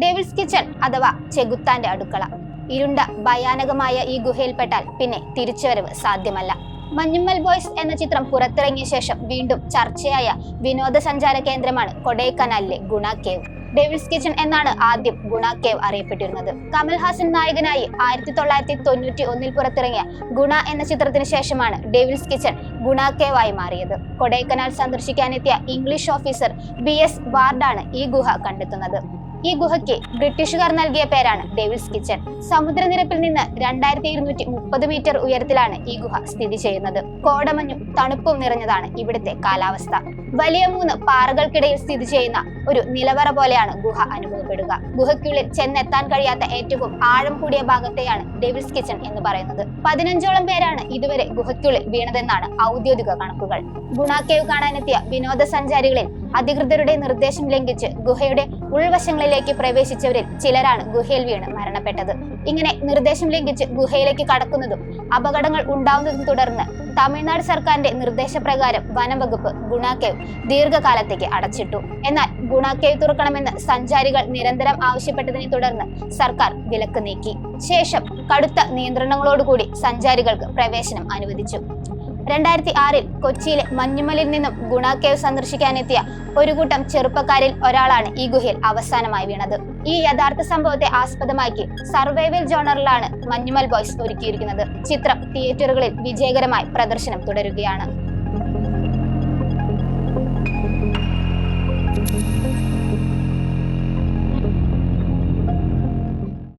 ഡേവിൾസ് kitchen അഥവാ ചെകുത്താന്റെ അടുക്കള. ഇരുണ്ട ഭയാനകമായ ഈ ഗുഹയിൽപ്പെട്ടാൽ പിന്നെ തിരിച്ചുവരവ് സാധ്യമല്ല. മഞ്ഞുമ്മൽ ബോയ്സ് എന്ന ചിത്രം പുറത്തിറങ്ങിയ ശേഷം വീണ്ടും ചർച്ചയായ വിനോദസഞ്ചാര കേന്ദ്രമാണ് കൊടൈക്കനാലിലെ ഗുണ കേവ്. ഡേവിഡ്സ് കിച്ചൺ എന്നാണ് ആദ്യം ഗുണ കേവ് അറിയപ്പെട്ടിരുന്നത്. കമൽഹാസൻ നായകനായി ആയിരത്തി തൊള്ളായിരത്തി തൊണ്ണൂറ്റി ഒന്നിൽ പുറത്തിറങ്ങിയ ഗുണ എന്ന ചിത്രത്തിന് ശേഷമാണ് ഡേവിഡ്സ് കിച്ചൺ ഗുണ കേവ് ആയി മാറിയത്. കൊടൈക്കനാൽ സന്ദർശിക്കാനെത്തിയ ഇംഗ്ലീഷ് ഓഫീസർ ബി എസ് വാർഡാണ് ഈ ഗുഹ കണ്ടെത്തുന്നത്. ഈ ഗുഹയ്ക്ക് ബ്രിട്ടീഷുകാർ നൽകിയ പേരാണ് ഡേവിൾസ് കിച്ചൺ. സമുദ്രനിരപ്പിൽ നിന്ന് രണ്ടായിരത്തി ഇരുന്നൂറ്റി മുപ്പത് മീറ്റർ ഉയരത്തിലാണ് ഈ ഗുഹ സ്ഥിതി ചെയ്യുന്നത്. കോടമഞ്ഞും തണുപ്പും നിറഞ്ഞതാണ് ഇവിടുത്തെ കാലാവസ്ഥ. വലിയ മൂന്ന് പാറകൾക്കിടയിൽ സ്ഥിതി ചെയ്യുന്ന ഒരു നിലവറ പോലെയാണ് ഗുഹ അനുഭവപ്പെടുക. ഗുഹയ്ക്കുള്ളിൽ ചെന്നെത്താൻ കഴിയാത്ത ഏറ്റവും ആഴം കൂടിയ ഭാഗത്തെയാണ് ഡെവിൾസ് കിച്ചൺ എന്ന് പറയുന്നത്. പതിനഞ്ചോളം പേരാണ് ഇതുവരെ ഗുഹയ്ക്കുള്ളിൽ വീണതെന്നാണ് ഔദ്യോഗിക കണക്കുകൾ. ഗുണാക്കേവ് കാണാനെത്തിയ വിനോദസഞ്ചാരികളിൽ അധികൃതരുടെ നിർദ്ദേശം ലംഘിച്ച് ഗുഹയുടെ ഉൾവശങ്ങളിലേക്ക് പ്രവേശിച്ചവരിൽ ചിലരാണ് ഗുഹയിൽ വീണ് മരണപ്പെട്ടത്. ഇങ്ങനെ നിർദ്ദേശം ലംഘിച്ച് ഗുഹയിലേക്ക് കടക്കുന്നതും അപകടങ്ങൾ ഉണ്ടാവുന്നതും തുടർന്ന് തമിഴ്നാട് സർക്കാരിന്റെ നിർദ്ദേശപ്രകാരം വനംവകുപ്പ് ഗുണാക്കേവ് ദീർഘകാലത്തേക്ക് അടച്ചിട്ടു. എന്നാൽ ഗുണാക്കേവ് തുറക്കണമെന്ന് സഞ്ചാരികൾ നിരന്തരം ആവശ്യപ്പെട്ടതിനെ തുടർന്ന് സർക്കാർ വിലക്ക് നീക്കി. ശേഷം കടുത്ത നിയന്ത്രണങ്ങളോടുകൂടി സഞ്ചാരികൾക്ക് പ്രവേശനം അനുവദിച്ചു. രണ്ടായിരത്തി ആറിൽ കൊച്ചിയിലെ മഞ്ഞുമലിൽ നിന്നും ഗുണ കേവ് സന്ദർശിക്കാനെത്തിയ ഒരു കൂട്ടം ചെറുപ്പക്കാരിൽ ഒരാളാണ് ഈ ഗുഹയിൽ അവസാനമായി വീണത്. ഈ യഥാർത്ഥ സംഭവത്തെ ആസ്പദമാക്കി സർവൈവൽ ജോണറിലാണ് മഞ്ഞുമൽ ബോയ്സ് ഒരുക്കിയിരിക്കുന്നത്. ചിത്രം തിയേറ്ററുകളിൽ വിജയകരമായി പ്രദർശനം തുടരുകയാണ്.